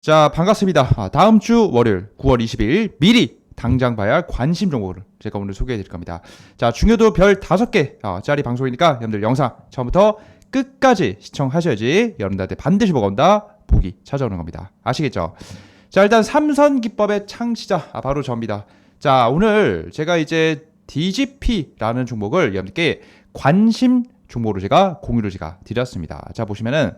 자, 반갑습니다. 아, 다음 주 월요일 9월 20일 미리 당장 봐야 할 관심 정보를 제가 오늘 소개해 드릴 겁니다. 자, 중요도 별 5개 어, 짜리 방송이니까 여러분들 영상 처음부터 끝까지 시청하셔야지 여러분들한테 반드시 뭐가 온다? 복이 찾아오는 겁니다. 아시겠죠? 자, 일단 삼선 기법의 창시자 아, 바로 저입니다. 자, 오늘 제가 이제 DGP라는 종목을 여러분들께 관심 종목으로 제가 공유를 제가 드렸습니다. 자, 보시면은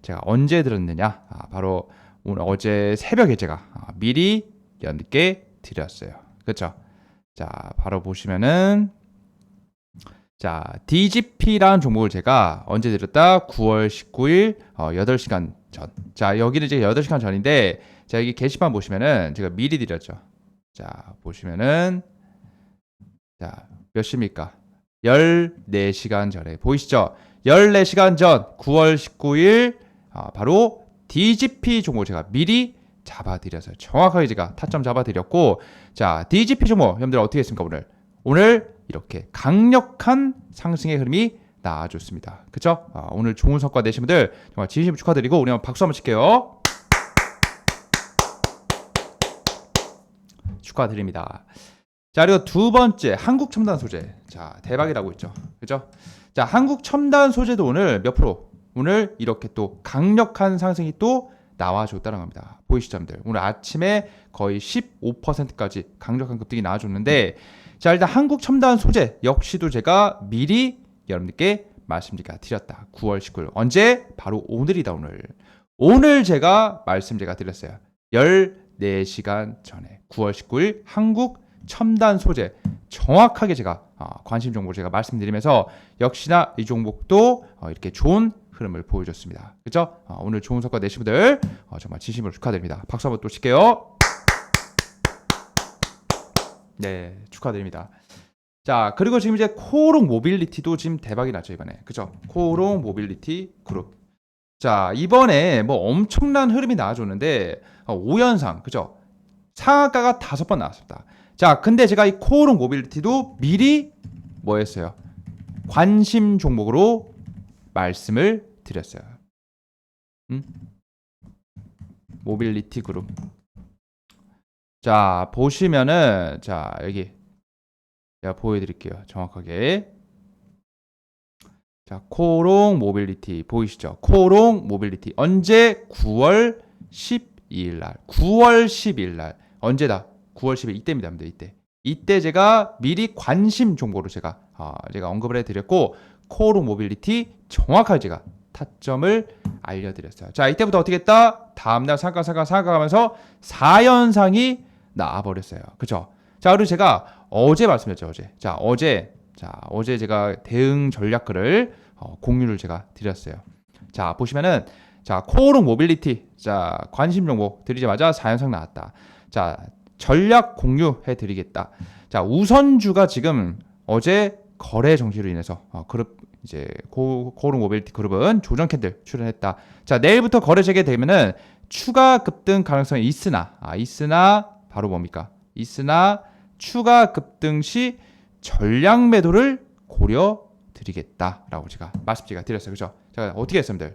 제가 언제 들었느냐? 아, 바로 오늘 어제 새벽에 제가 아, 미리 여러분께 드렸어요. 그렇죠? 자, 바로 보시면은 자, DGP라는 종목을 제가 언제 드렸다? 9월 19일 어, 8시간 전. 자, 여기는 이제 8시간 전인데 자, 여기 게시판 보시면은 제가 미리 드렸죠. 자, 보시면은 자, 몇 시입니까? 14시간 전에 보이시죠? 14시간 전 9월 19일 아, 바로 DGP 종목 제가 미리 잡아드렸어요. 정확하게 제가 타점 잡아드렸고, 자, DGP 종목, 여러분들 어떻게 했습니까, 오늘? 오늘 이렇게 강력한 상승의 흐름이 나와줬습니다. 그쵸? 아, 오늘 좋은 성과 내신 분들 정말 진심으로 축하드리고, 우리 한번 박수 한번 칠게요. 축하드립니다. 자, 그리고 두 번째, 한국 첨단 소재. 자, 대박이라고 있죠. 그죠? 자, 한국 첨단 소재도 오늘 몇 프로? 오늘 이렇게 또 강력한 상승이 또 나와줬다는 겁니다. 보이시죠, 여러분들? 오늘 아침에 거의 15%까지 강력한 급등이 나와줬는데, 자, 일단 한국 첨단 소재 역시도 제가 미리 여러분들께 말씀드리가 드렸다. 9월 19일. 언제? 바로 오늘이다, 오늘. 오늘 제가 말씀 제가 드렸어요. 14시간 전에 9월 19일 한국 첨단 소재 정확하게 제가 어, 관심 정보를 제가 말씀드리면서 역시나 이 종목도 어, 이렇게 좋은 흐름을 보여줬습니다. 그렇죠? 어, 오늘 좋은 성과 내신 분들 어, 정말 진심으로 축하드립니다. 박수 한번 또 칠게요. 네, 축하드립니다. 자, 그리고 지금 이제 코오롱 모빌리티도 지금 대박이 났죠, 이번에. 그죠? 코오롱 모빌리티 그룹. 자, 이번에 뭐 엄청난 흐름이 나와줬는데, 어, 5연상, 그죠? 상한가가 다섯 번 나왔습니다. 자, 근데 제가 이 코오롱 모빌리티도 미리 뭐 했어요? 관심 종목으로 말씀을 드렸어요. 음? 모빌리티 그룹. 자, 보시면은 자, 여기 제가 보여 드릴게요. 정확하게. 자, 코롱 모빌리티 보이시죠? 코롱 모빌리티 언제 9월 12일 날. 9월 10일 날. 언제다? 9월 10일 이때입니다. 이때. 이때 제가 미리 관심 정보로 제가 아, 제가 언급을 해 드렸고 코롱 모빌리티 정확하게 제가 타점을 알려 드렸어요. 자, 이때부터 어떻게 했다? 다음 날 상가 상가 상가 가면서 4연상이 나와 버렸어요. 그죠? 자, 그리고 제가 어제 말씀드렸죠, 어제. 자, 어제 자, 어제 제가 대응 전략글을 어, 공유를 제가 드렸어요. 자, 보시면은 자, 코오롱 모빌리티 자, 관심 정보 드리자마자 4연상 나왔다. 자, 전략 공유해 드리겠다. 자, 우선주가 지금 어제 거래 정지로 인해서 어, 그룹 이제 코, 코오롱 모빌리티 그룹은 조정 캔들 출연했다. 자, 내일부터 거래 재개되면은 추가 급등 가능성이 있으나 아, 있으나 바로 뭡니까? 있으나 추가 급등 시 전략 매도를 고려 드리겠다라고 제가 말씀 제가 드렸어요. 그죠? 제가 어떻게 했습니다.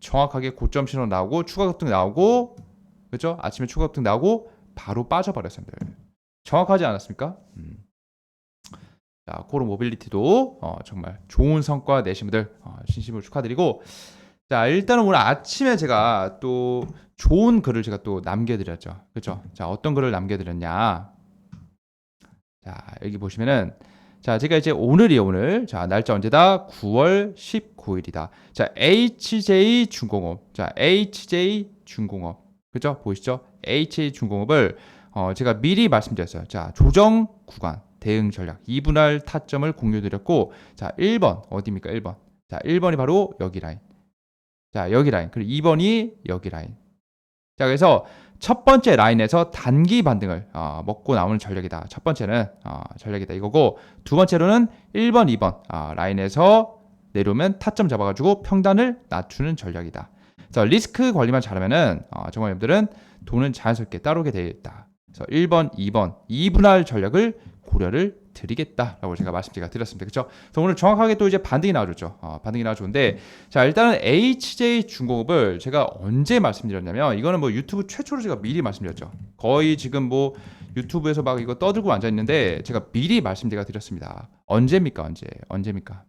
정확하게 고점 신호 나오고 추가 급등 나오고 그죠? 아침에 추가 급등 나오고 바로 빠져버렸습니다. 정확하지 않았습니까? 음. 자, 코로 모빌리티도 어, 정말 좋은 성과 내신 분들 어, 진심으로 축하드리고 자, 일단은 오늘 아침에 제가 또 좋은 글을 제가 또 남겨드렸죠. 그렇죠? 자, 어떤 글을 남겨드렸냐? 자, 여기 보시면은 자, 제가 이제 오늘이에요, 오늘. 자, 날짜 언제다? 9월 19일이다. 자, HJ 중공업. 자, HJ 중공업. 그죠? 보이시죠? HJ 중공업을 어, 제가 미리 말씀드렸어요. 자, 조정 구간 대응 전략 2분할 타점을 공유 드렸고 자, 1번 어디입니까? 1번. 자, 1번이 바로 여기 라인. 자, 여기 라인. 그리고 2번이 여기 라인. 자, 그래서 첫 번째 라인에서 단기 반등을 어, 먹고 나오는 전략이다. 첫 번째는 어, 전략이다 이거고 두 번째로는 1번, 2번 어, 라인에서 내려오면 타점 잡아가지고 평단을 낮추는 전략이다. 그래서 리스크 관리만 잘하면은 어, 정말 여러분들은 돈은 자연스럽게 따르게 되어 있다. 그래서 1번, 2번 2분할 전략을 고려를 드리겠다라고 제가 말씀 제가 드렸습니다. 그렇죠? 그래서 오늘 정확하게 또 이제 반등이 나와줬죠. 어, 반등이 나와줬는데 자 일단은 HJ 중공업을 제가 언제 말씀드렸냐면 이거는 뭐 유튜브 최초로 제가 미리 말씀드렸죠. 거의 지금 뭐 유튜브에서 막 이거 떠들고 앉아 있는데 제가 미리 말씀 제가 드렸습니다. 언제입니까? 언제? 언제입니까?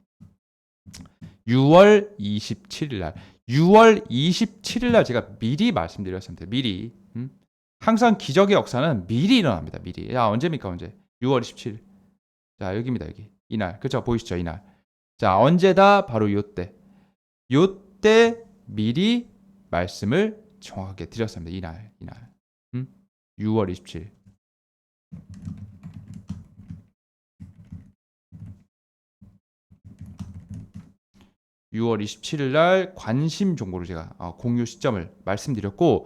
6월 27일 날 6월 27일 날 제가 미리 말씀드렸습니다. 미리. 음? 항상 기적의 역사는 미리 일어납니다. 미리. 야, 언제입니까? 언제? 6월 27일. 자, 여기입니다. 여기. 이날. 그죠? 보이시죠? 이날. 자, 언제다? 바로 요때. 요때 미리 말씀을 정확하게 드렸습니다. 이날. 이날. 음? 6월 27일. 유 6월 27일 날 관심 정보를 제가 어, 공유 시점을 말씀드렸고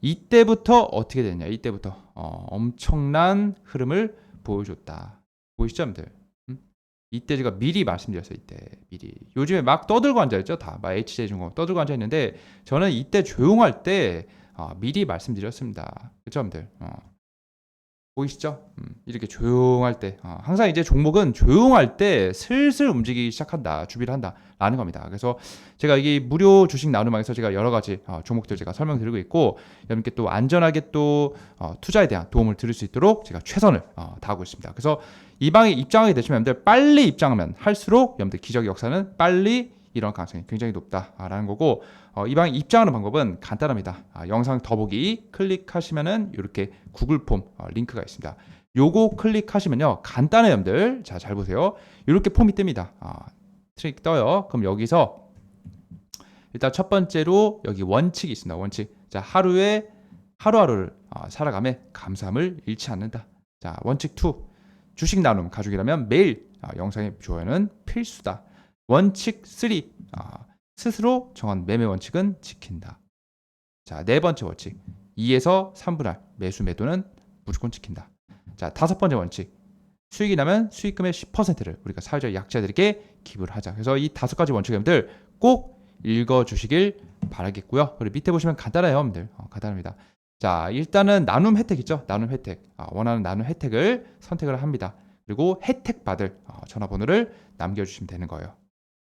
이때부터 어떻게 됐냐? 이때부터 어, 엄청난 흐름을 보여줬다. 보이시죠 여러분들? 음? 이때 제가 미리 말씀드렸어요 이때 미리. 요즘에 막 떠들고 앉아 있죠 다 막 HJ중공 떠들고 앉아 있는데 저는 이때 조용할 때 어, 미리 말씀드렸습니다. 그쵸 여러분들? 어. 보이시죠? 음, 이렇게 조용할 때 어, 항상 이제 종목은 조용할 때 슬슬 움직이기 시작한다 준비를 한다라는 겁니다. 그래서 제가 이게 무료 주식 나눔방에서 제가 여러 가지 어, 종목들 제가 설명드리고 있고 여러분께 또 안전하게 또 어, 투자에 대한 도움을 드릴 수 있도록 제가 최선을 어, 다하고 있습니다. 그래서 이 방에 입장하게 되시면 여러분들 빨리 입장하면 할수록 여러분들 기적의 역사는 빨리 이런 가능성이 굉장히 높다라는 거고 어, 이 방에 입장하는 방법은 간단합니다. 아, 영상 더보기 클릭하시면은 이렇게 구글 폼 어, 링크가 있습니다. 요거 클릭하시면요 간단해요 여러분들 자 잘 보세요. 이렇게 폼이 뜹니다. 아, 트릭 떠요. 그럼 여기서 일단 첫 번째로 여기 원칙이 있습니다. 원칙. 자 하루에 하루하루를 어, 살아감에 감사함을 잃지 않는다. 자 원칙 2 주식 나눔 가족이라면 매일 아, 영상의 좋아요는 필수다 원칙 3 아, 스스로 정한 매매 원칙은 지킨다. 자, 네 번째 원칙. 2에서 3분할 매수 매도는 무조건 지킨다. 자, 다섯 번째 원칙. 수익이 나면 수익금의 10%를 우리가 사회적 약자들에게 기부를 하자. 그래서 이 다섯 가지 원칙 여러분들 꼭 읽어 주시길 바라겠고요. 그리고 밑에 보시면 간단해요, 여러분들. 어, 간단합니다. 자, 일단은 나눔 혜택 있죠? 나눔 혜택. 아, 원하는 나눔 혜택을 선택을 합니다. 그리고 혜택 받을 어, 전화번호를 남겨 주시면 되는 거예요.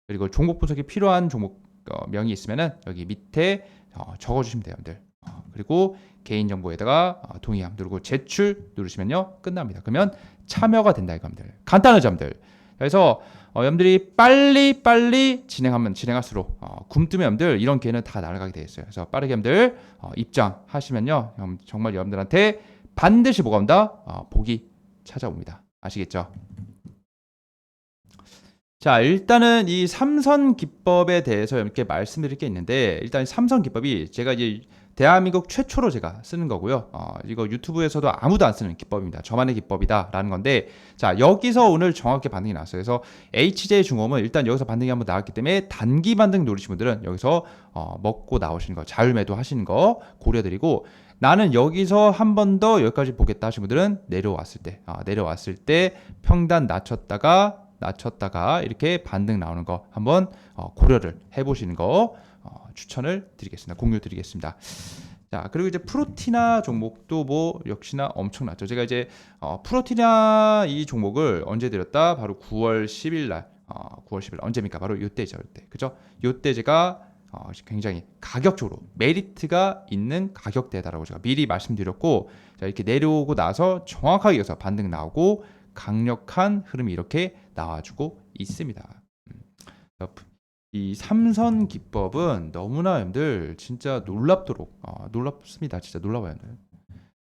그리고 종목 분석이 필요한 종목 어, 명이 있으면은 여기 밑에 어, 적어주시면 돼요, 여러분들. 어, 그리고 개인 정보에다가 어, 동의함 누르고 제출 누르시면요 끝납니다. 그러면 참여가 된다 이겁니다. 간단하죠, 여러분들. 그래서 어, 여러분들이 빨리 빨리 진행하면 진행할수록 어, 굶뜨면 여러분들 이런 기회는 다 날아가게 돼 있어요. 그래서 빠르게 여러분들 어, 입장하시면요 정말 여러분들한테 반드시 뭐가 온다? 어, 복이 찾아옵니다. 아시겠죠? 자, 일단은 이 삼선 기법에 대해서 이렇게 말씀드릴 게 있는데, 일단 삼선 기법이 제가 이제 대한민국 최초로 제가 쓰는 거고요. 어, 이거 유튜브에서도 아무도 안 쓰는 기법입니다. 저만의 기법이다라는 건데, 자, 여기서 오늘 정확히 반등이 나왔어요. 그래서 HJ 중공은 일단 여기서 반등이 한번 나왔기 때문에 단기 반등 노리신 분들은 여기서 어, 먹고 나오시는 거, 자율 매도 하시는 거 고려드리고, 나는 여기서 한 번 더 여기까지 보겠다 하시는 분들은 내려왔을 때, 아, 내려왔을 때 평단 낮췄다가 낮췄다가 이렇게 반등 나오는 거 한번 어, 고려를 해보시는 거 어, 추천을 드리겠습니다. 공유 드리겠습니다. 자 그리고 이제 프로티나 종목도 뭐 역시나 엄청났죠. 제가 이제 어, 프로티나 이 종목을 언제 드렸다? 바로 9월 10일 날 어, 9월 10일 언제입니까? 바로 이때죠. 이때 그죠? 이때 제가 어, 굉장히 가격적으로 메리트가 있는 가격대다라고 제가 미리 말씀드렸고 자 이렇게 내려오고 나서 정확하게 여기서 반등 나오고 강력한 흐름이 이렇게 나와주고 있습니다. 음. 이 삼선 기법은 너무나 여러분들 진짜 놀랍도록 어, 놀랍습니다. 진짜 놀라워요.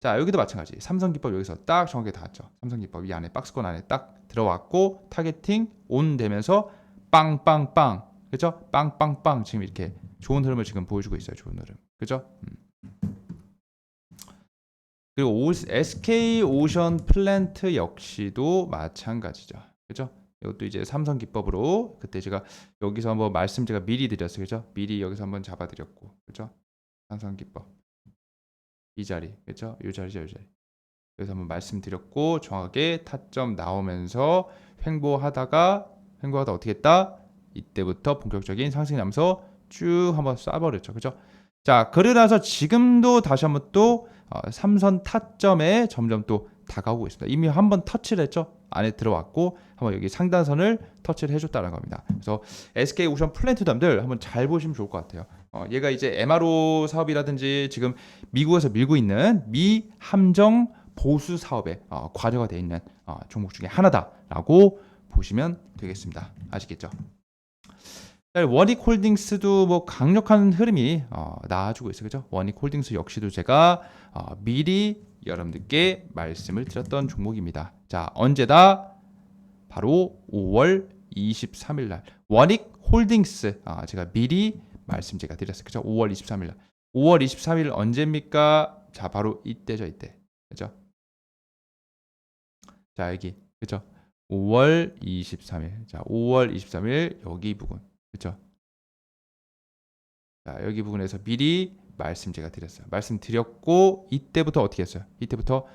자 여기도 마찬가지 삼선 기법 여기서 딱 정확하게 닿았죠. 삼선 기법 이 안에 박스권 안에 딱 들어왔고 타겟팅 온 되면서 빵빵빵 그죠? 빵빵빵 지금 이렇게 좋은 흐름을 지금 보여주고 있어요. 좋은 흐름 그죠? 음. 그리고 오, SK 오션 플랜트 역시도 마찬가지죠. 그죠? 이것도 이제 삼성 기법으로 그때 제가 여기서 한번 말씀 제가 미리 드렸어요. 그죠? 미리 여기서 한번 잡아 드렸고. 그죠? 삼성 기법. 이 자리. 그죠? 이 자리죠, 이 자리. 여기서 한번 말씀드렸고 정확하게 타점 나오면서 횡보하다가 횡보하다 어떻게 했다? 이때부터 본격적인 상승이 나면서 쭉 한번 쏴버렸죠. 그죠? 자, 그러고 나서 지금도 다시 한번 또 어, 삼선 타점에 점점 또 다가오고 있습니다. 이미 한 번 터치를 했죠. 안에 들어왔고 한번 여기 상단선을 터치를 해줬다는 겁니다. 그래서 SK 오션 플랜트담들 한번 잘 보시면 좋을 것 같아요. 어, 얘가 이제 MRO 사업이라든지 지금 미국에서 밀고 있는 미 함정 보수 사업에 어, 과제가 돼 있는 어, 종목 중에 하나다라고 보시면 되겠습니다. 아시겠죠? 자, 원익 홀딩스도 뭐 강력한 흐름이 어, 나와주고 있어요. 그죠? 원익 홀딩스 역시도 제가 어, 미리 여러분들께 말씀을 드렸던 종목입니다. 자, 언제다? 바로 5월 23일 날 원익 홀딩스 아, 제가 미리 말씀 제가 드렸어요. 그죠? 5월 23일 날. 5월 23일 언제입니까? 자, 바로 이때죠, 이때. 그죠? 자, 여기. 그죠? 5월 23일. 자, 5월 23일 여기 부분. 그죠? 자, 여기 부분에서 미리 말씀 제가 드렸어요. 말씀 드렸고 이때부터 어떻게 했어요? 이때부터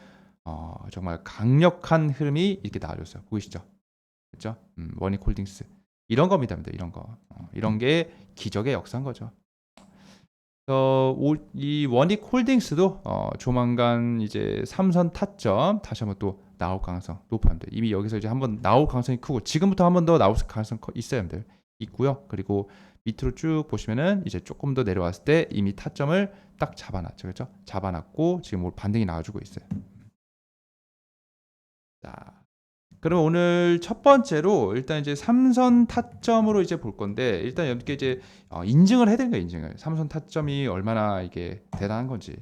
어, 정말 강력한 흐름이 이렇게 나와줬어요. 보이시죠? 그죠? 음, 원익 홀딩스 이런 겁니다. 이런 거. 어, 이런 게 기적의 역사인 거죠. 어, 오- 이 원익 홀딩스도 어, 조만간 이제 삼선 타점 다시 한번 또 나올 가능성 높아요. 이미 여기서 이제 한번 나올 가능성이 크고 지금부터 한번 더 나올 가능성 커- 있어요, 여러분들. 있고요. 그리고 밑으로 쭉 보시면은 이제 조금 더 내려왔을 때 이미 타점을 딱 잡아놨죠, 그렇죠? 잡아놨고 지금 뭐 반등이 나와주고 있어요. 자, 그럼 오늘 첫 번째로 일단 이제 삼선 타점으로 이제 볼 건데 일단 여러분께 이제 어, 인증을 해야 되는 거예요, 인증을. 삼선 타점이 얼마나 이게 대단한 건지.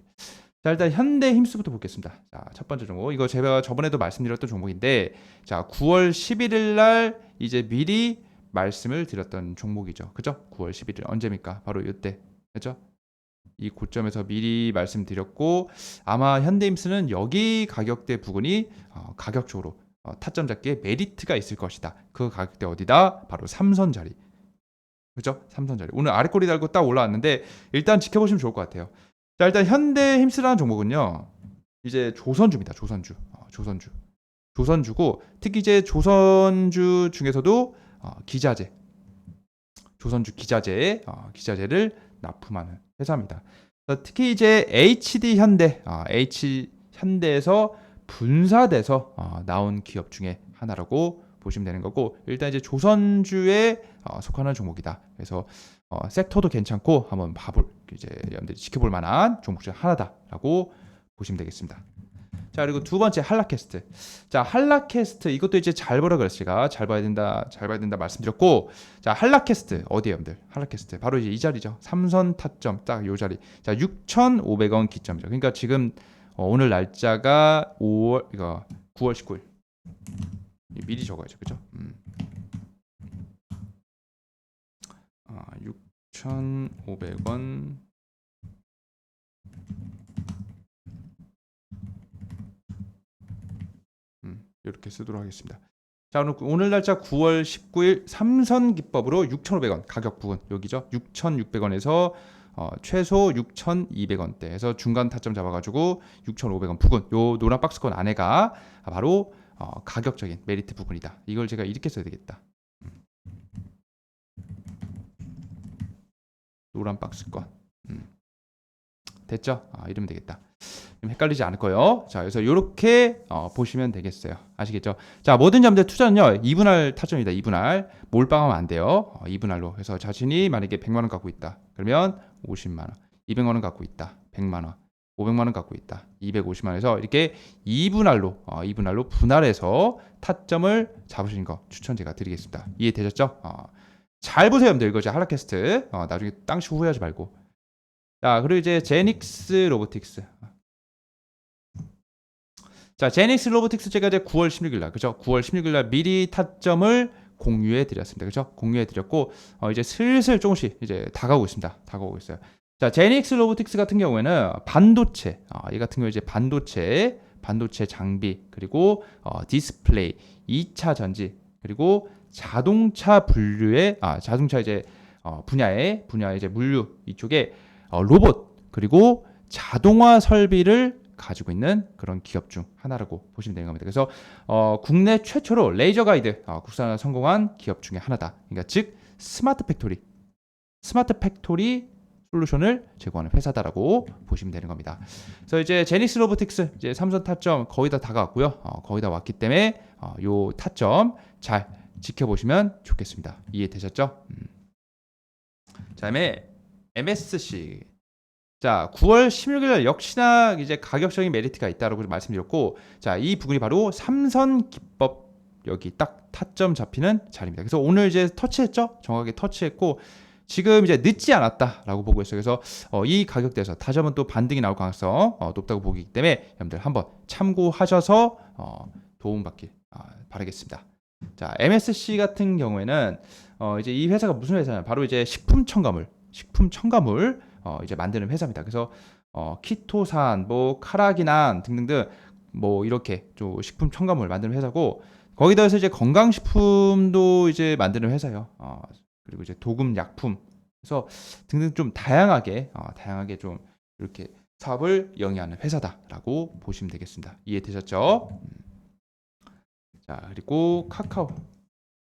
자, 일단 현대 힘수부터 보겠습니다. 자, 첫 번째 종목. 이거 제가 저번에도 말씀드렸던 종목인데 자, 9월 11일 날 이제 미리 말씀을 드렸던 종목이죠. 그죠? 9월 11일 언제입니까? 바로 이때. 그죠? 이 고점에서 미리 말씀드렸고 아마 현대임스는 여기 가격대 부분이 어, 가격적으로 어, 타점 잡기에 메리트가 있을 것이다. 그 가격대 어디다? 바로 삼선 자리. 그죠? 삼선 자리. 오늘 아래 꼬리 달고 딱 올라왔는데 일단 지켜보시면 좋을 것 같아요. 자, 일단 현대힘스라는 종목은요. 이제 조선주입니다. 조선주. 어, 조선주. 조선주고 특히 이제 조선주 중에서도 어, 기자재. 조선주 기자재, 어, 기자재를 납품하는 회사입니다. 특히 이제 HD 현대, 어, H 현대에서 분사돼서 어, 나온 기업 중에 하나라고 보시면 되는 거고 일단 이제 조선주에 어, 속하는 종목이다. 그래서 어, 섹터도 괜찮고 한번 봐볼 이제 여러분들이 지켜볼 만한 종목 중 하나다라고 보시면 되겠습니다. 자 그리고 두 번째 한라캐스트. 자 한라캐스트 이것도 이제 잘 보라. 제가 잘 봐야 된다, 잘 봐야 된다 말씀드렸고 자 한라캐스트 어디에요, 여러분들? 한라캐스트 바로 이제 이 자리죠. 삼선 타점 딱 요 자리. 자 6,500원 기점이죠. 그러니까 지금 어, 오늘 날짜가 5월 이거 9월 19일. 미리 적어야죠, 그죠? 음. 아 6,500원. 음, 이렇게 쓰도록 하겠습니다. 자, 오늘, 오늘 날짜 9월 19일 삼선 기법으로 6,500원 가격 부분 여기죠. 6,600원에서 어, 최소 6,200원대에서 중간 타점 잡아가지고 6,500원 부근 요 노란 박스권 안에가 바로 어, 가격적인 메리트 부분이다. 이걸 제가 이렇게 써야 되겠다. 음. 노란 박스권 음. 됐죠? 아, 이러면 되겠다. 좀 헷갈리지 않을 거예요. 자, 그래서 이렇게 어, 보시면 되겠어요. 아시겠죠? 자, 모든 점들 투자는요, 2분할 타점이다. 2분할 몰빵하면 안 돼요. 어, 2분할로. 그래서 자신이 만약에 100만 원 갖고 있다. 그러면 50만 원. 200만 원 갖고 있다. 100만 원. 500만 원 갖고 있다. 250만 원에서 이렇게 2분할로 어, 2분할로 분할해서 타점을 잡으시는 거 추천 제가 드리겠습니다. 이해되셨죠? 어, 잘 보세요, 여러분들. 이거 제 한라캐스트. 어, 나중에 땅시 후회하지 말고. 자, 그리고 이제 제닉스 로보틱스. 자, 제닉스 로보틱스 제가 이제 9월 16일 날, 그죠? 9월 16일 날 미리 타점을 공유해 드렸습니다. 그죠? 공유해 드렸고 어, 이제 슬슬 조금씩 이제 다가오고 있습니다. 다가오고 있어요. 자, 제닉스 로보틱스 같은 경우에는 반도체, 어, 이 같은 경우 이제 반도체, 반도체 장비 그리고 어, 디스플레이, 2차 전지 그리고 자동차 분류의 아 자동차 이제 어, 분야의 분야의 이제 물류 이쪽에 어, 로봇 그리고 자동화 설비를 가지고 있는 그런 기업 중 하나라고 보시면 되는 겁니다. 그래서 어, 국내 최초로 레이저 가이드 어, 국산화 성공한 기업 중에 하나다. 그러니까 즉 스마트 팩토리, 스마트 팩토리 솔루션을 제공하는 회사다라고 보시면 되는 겁니다. 그래서 이제 제니스 로보틱스 이제 삼선 타점 거의 다 다가왔고요. 어, 거의 다 왔기 때문에 어, 요 타점 잘 지켜보시면 좋겠습니다. 이해되셨죠? 음. 그다음에 MSC 자 9월 16일 역시나 이제 가격적인 메리트가 있다라고 말씀드렸고 자 이 부분이 바로 삼선 기법 여기 딱 타점 잡히는 자리입니다. 그래서 오늘 이제 터치했죠? 정확하게 터치했고 지금 이제 늦지 않았다라고 보고 있어요. 그래서 어, 이 가격대에서 타점은 또 반등이 나올 가능성 어, 높다고 보기 때문에 여러분들 한번 참고하셔서 어, 도움받길 아, 바라겠습니다. 자 MSC 같은 경우에는 어, 이제 이 회사가 무슨 회사냐? 바로 이제 식품 첨가물, 식품 첨가물 어, 이제 만드는 회사입니다. 그래서 어, 키토산, 뭐 카라기난 등등등 뭐 이렇게 좀 식품 첨가물 만드는 회사고 거기다 해서 이제 건강식품도 이제 만드는 회사예요. 어, 그리고 이제 도금 약품 그래서 등등 좀 다양하게 어, 다양하게 좀 이렇게 사업을 영위하는 회사다라고 보시면 되겠습니다. 이해되셨죠? 음. 자 그리고 카카오.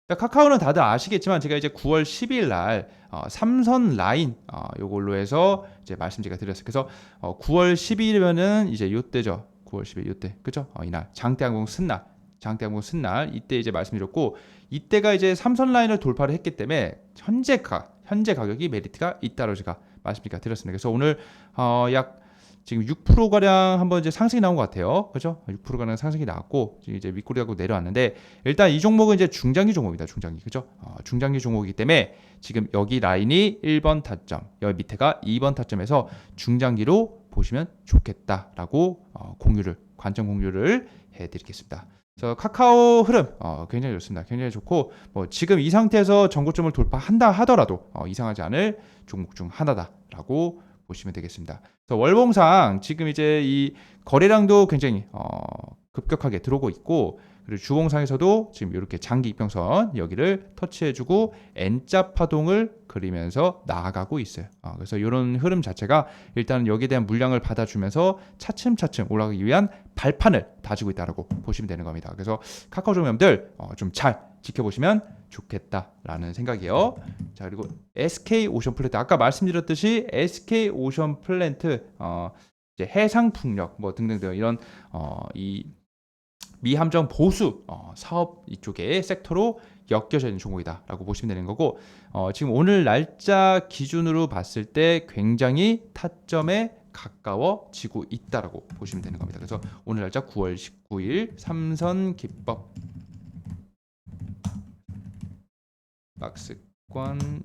자, 카카오는 다들 아시겠지만 제가 이제 9월 10일 날 어, 삼선 라인 어, 요걸로 해서 이제 말씀 제가 드렸어요. 그래서 어, 9월 10일이면은 이제 요때죠. 9월 10일 요때 그죠? 어, 이날 장대항공 쓴날 장대항공 쓴날 이때 이제 말씀드렸고 이때가 이제 삼선 라인을 돌파를 했기 때문에 현재 가 현재 가격이 메리트가 있다고 제가 말씀드리가 드렸습니다. 그래서 오늘 어, 약 지금 6% 가량 한번 이제 상승이 나온 것 같아요. 그죠? 6% 가량 상승이 나왔고 이제 윗꼬리 하고 내려왔는데 일단 이 종목은 이제 중장기 종목입니다. 중장기 그죠? 어, 중장기 종목이기 때문에 지금 여기 라인이 1번 타점, 여기 밑에가 2번 타점에서 중장기로 보시면 좋겠다라고 어, 공유를 관점 공유를 해드리겠습니다. 그래서 카카오 흐름 어, 굉장히 좋습니다. 굉장히 좋고 뭐 지금 이 상태에서 전고점을 돌파한다 하더라도 어, 이상하지 않을 종목 중 하나다라고 보시면 되겠습니다. 그래서 월봉상 지금 이제 이 거래량도 굉장히 어, 급격하게 들어오고 있고 그리고 주봉상에서도 지금 이렇게 장기 이평선 여기를 터치해주고 N자 파동을 그리면서 나아가고 있어요. 어, 그래서 이런 흐름 자체가 일단은 여기에 대한 물량을 받아주면서 차츰차츰 올라가기 위한 발판을 다지고 있다고 보시면 되는 겁니다. 그래서 카카오 종memb들 어, 좀잘 지켜보시면 좋겠다라는 생각이에요. 자 그리고 SK 오션 플랜트 아까 말씀드렸듯이 SK 오션 플랜트 어, 이제 해상 풍력 뭐 등등등 이런 어, 이 미함정 보수 어, 사업 이쪽의 섹터로 엮여져 있는 종목이다라고 보시면 되는 거고 어, 지금 오늘 날짜 기준으로 봤을 때 굉장히 타점에 가까워지고 있다라고 보시면 되는 겁니다. 그래서 오늘 날짜 9월 19일 삼선 기법 박스권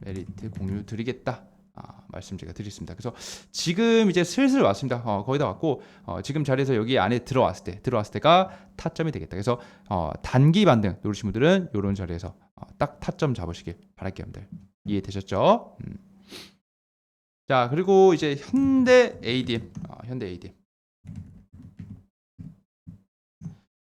메리트 공유 드리겠다. 아, 말씀 제가 드리겠습니다. 그래서 지금 이제 슬슬 왔습니다. 어, 거의 다 왔고 어, 지금 자리에서 여기 안에 들어왔을 때 들어왔을 때가 타점이 되겠다. 그래서 어, 단기 반등 누르신 분들은 이런 자리에서 어, 딱 타점 잡으시길 바랄게요, 여러분들. 이해되셨죠? 음. 자 그리고 이제 현대 ADM, 어, 현대 ADM.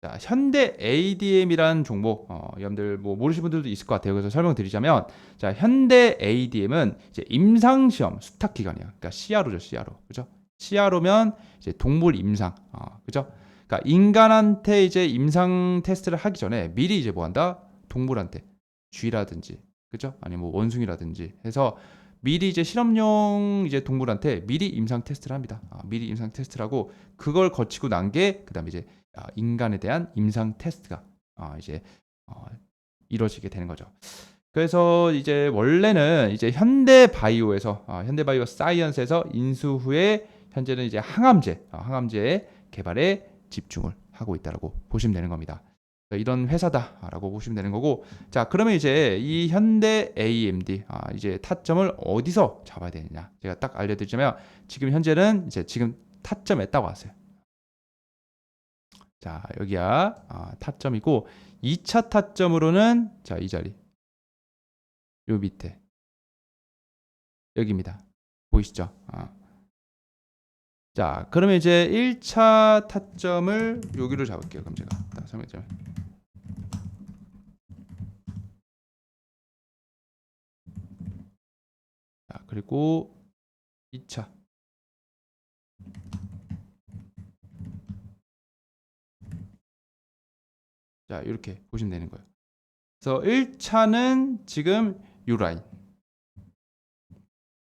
자, 현대 ADM이라는 종목, 어, 여러분들 뭐 모르시는 분들도 있을 것 같아요. 그래서 설명드리자면, 자, 현대 ADM은 이제 임상 시험 수탁 기관이에요. 그러니까 CRO죠, CRO, 그죠? CRO면 이제 동물 임상, 어, 그죠? 그러니까 인간한테 이제 임상 테스트를 하기 전에 미리 이제 뭐 한다? 동물한테 쥐라든지, 그죠? 아니면 뭐 원숭이라든지 해서 미리 이제 실험용 이제 동물한테 미리 임상 테스트를 합니다. 아, 미리 임상 테스트를 하고 그걸 거치고 난 게 그다음에 이제 아, 인간에 대한 임상 테스트가 아, 이제 어, 이루어지게 되는 거죠. 그래서 이제 원래는 이제 현대 바이오에서 아, 현대 바이오 사이언스에서 인수 후에 현재는 이제 항암제 항암제 개발에 집중을 하고 있다라고 보시면 되는 겁니다. 이런 회사다라고 보시면 되는 거고. 자 그러면 이제 이 현대 AMD 아, 이제 타점을 어디서 잡아야 되느냐. 제가 딱 알려드리자면 지금 현재는 이제 지금 타점에 딱 왔어요. 자 여기야. 아, 타점이고 2차 타점으로는 자 이 자리. 요 밑에. 여기입니다. 보이시죠? 아. 자 그러면 이제 1차 타점을 여기로 잡을게요 그럼 제가 설명점 자 그리고 2차 자, 이렇게 보시면 되는 거예요. 그래서 1차는 지금 요 라인.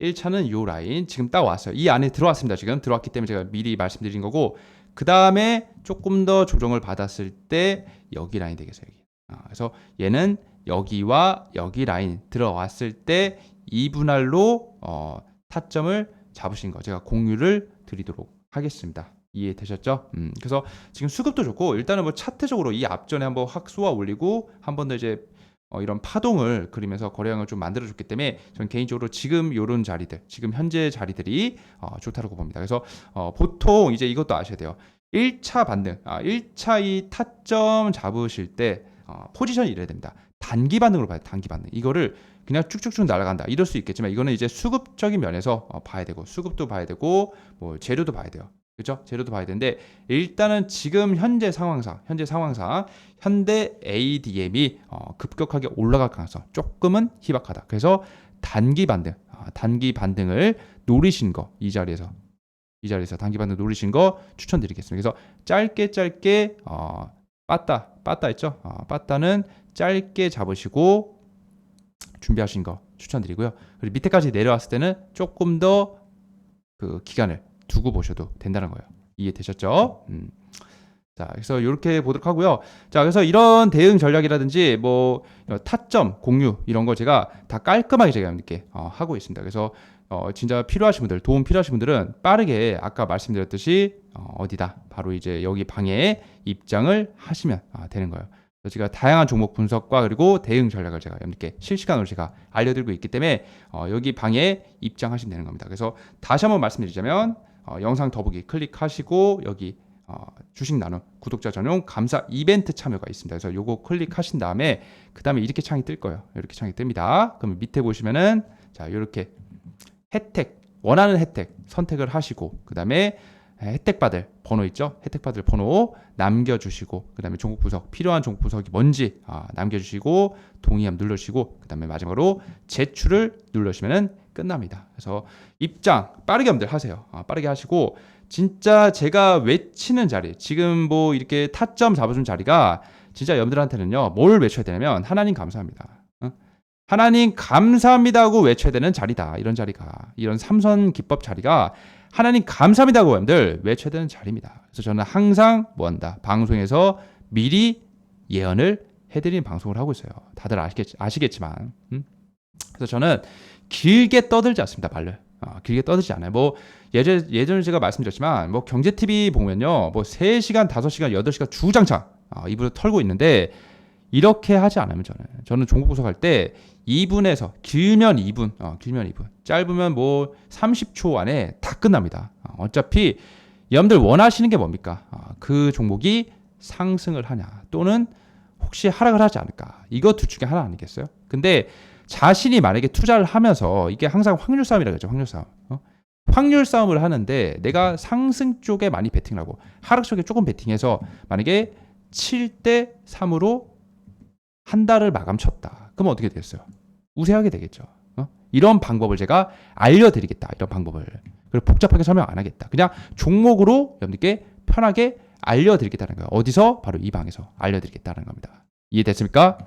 1차는 요 라인 지금 딱 왔어요. 이 안에 들어왔습니다. 지금 들어왔기 때문에 제가 미리 말씀드린 거고 그 다음에 조금 더 조정을 받았을 때 여기 라인 되겠어요. 여기. 아, 그래서 얘는 여기와 여기 라인 들어왔을 때 이분할로 어, 타점을 잡으신 거 제가 공유를 드리도록 하겠습니다. 이해되셨죠? 음, 그래서 지금 수급도 좋고 일단은 뭐 차트적으로 이 앞전에 한번 확 쏘아 올리고 한 번 더 이제 어, 이런 파동을 그리면서 거래량을 좀 만들어줬기 때문에 저는 개인적으로 지금 이런 자리들, 지금 현재 자리들이 어, 좋다고 봅니다. 그래서 어, 보통 이제 이것도 아셔야 돼요. 1차 반등, 아, 1차 이 타점 잡으실 때 어, 포지션이 이래야 됩니다. 단기 반등으로 봐요. 단기 반등. 이거를 그냥 쭉쭉쭉 날아간다. 이럴 수 있겠지만 이거는 이제 수급적인 면에서 어, 봐야 되고 수급도 봐야 되고 뭐 재료도 봐야 돼요. 그렇죠? 재료도 봐야 되는데 일단은 지금 현재 상황상 현재 상황상 현대 ADM이 어, 급격하게 올라갈 가능성 조금은 희박하다. 그래서 단기 반등, 아, 단기 반등을 노리신 거 이 자리에서 이 자리에서 단기 반등 노리신 거 추천드리겠습니다. 그래서 짧게 짧게 어, 빠따 빠따 있죠? 어, 빠따는 짧게 잡으시고 준비하신 거 추천드리고요. 그리고 밑에까지 내려왔을 때는 조금 더 그 기간을 두고 보셔도 된다는 거예요. 이해되셨죠? 음. 자, 그래서 이렇게 보도록 하고요. 자, 그래서 이런 대응 전략이라든지 뭐 타점 공유 이런 거 제가 다 깔끔하게 제가 이렇게 어, 하고 있습니다. 그래서 어, 진짜 필요하신 분들, 도움 필요하신 분들은 빠르게 아까 말씀드렸듯이 어, 어디다 바로 이제 여기 방에 입장을 하시면 아, 되는 거예요. 그래서 제가 다양한 종목 분석과 그리고 대응 전략을 제가 여러분께 실시간으로 제가 알려드리고 있기 때문에 어, 여기 방에 입장하시면 되는 겁니다. 그래서 다시 한번 말씀드리자면 어, 영상 더보기 클릭하시고 여기 어, 주식 나눔 구독자 전용 감사 이벤트 참여가 있습니다. 그래서 요거 클릭하신 다음에 그 다음에 이렇게 창이 뜰 거예요. 이렇게 창이 뜹니다. 그럼 밑에 보시면은 자 이렇게 혜택 원하는 혜택 선택을 하시고 그 다음에 혜택 받을 번호 있죠? 혜택 받을 번호 남겨주시고 그 다음에 종목 분석 필요한 종목 분석이 뭔지 아, 남겨주시고 동의함 눌러주시고 그 다음에 마지막으로 제출을 눌러주시면 끝납니다. 그래서 입장 빠르게 여러분들 하세요. 아, 빠르게 하시고 진짜 제가 외치는 자리 지금 뭐 이렇게 타점 잡아준 자리가 진짜 여러분들한테는요 뭘 외쳐야 되냐면 하나님 감사합니다. 어? 하나님 감사합니다고 외쳐야 되는 자리다. 이런 자리가 이런 삼선 기법 자리가 하나님 감사합니다고 여러분들 외쳐야 되는 자리입니다. 그래서 저는 항상 뭐 한다 방송에서 미리 예언을 해드리는 방송을 하고 있어요. 다들 아시겠, 아시겠지만 음? 그래서 저는 길게 떠들지 않습니다. 말을 어, 길게 떠들지 않아요. 뭐 예전 예전에 제가 말씀드렸지만 뭐 경제 TV 보면요 뭐 3시간, 5시간, 8시간 주장창 어, 입으로 털고 있는데 이렇게 하지 않으면 저는 저는 종목 분석할 때 2분에서 길면 2분, 어, 길면 2분, 짧으면 뭐 30초 안에 다 끝납니다. 어, 어차피 여러분들 원하시는 게 뭡니까? 어, 그 종목이 상승을 하냐 또는 혹시 하락을 하지 않을까? 이거 둘 중에 하나 아니겠어요? 근데 자신이 만약에 투자를 하면서 이게 항상 확률 싸움이라고 하죠. 확률 싸움. 어? 확률 싸움을 하는데 내가 상승 쪽에 많이 베팅을 하고 하락 쪽에 조금 베팅해서 만약에 7대 3으로 한 달을 마감 쳤다. 그럼 어떻게 되겠어요? 우세하게 되겠죠. 어? 이런 방법을 제가 알려드리겠다. 이런 방법을. 그리고 복잡하게 설명 안 하겠다. 그냥 종목으로 여러분들께 편하게 알려드리겠다는 거예요. 어디서? 바로 이 방에서 알려드리겠다는 겁니다. 이해됐습니까?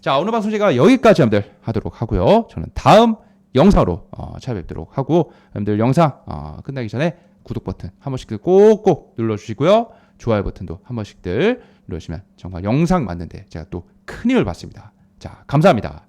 자, 오늘 방송 제가 여기까지 여러분들 하도록 하고요. 저는 다음 영상으로 어, 찾아뵙도록 하고 여러분들 영상 어, 끝나기 전에 구독 버튼 한 번씩들 꼭꼭 눌러주시고요. 좋아요 버튼도 한 번씩들 눌러주시면 정말 영상 만드는데 제가 또 큰 힘을 받습니다. 자, 감사합니다.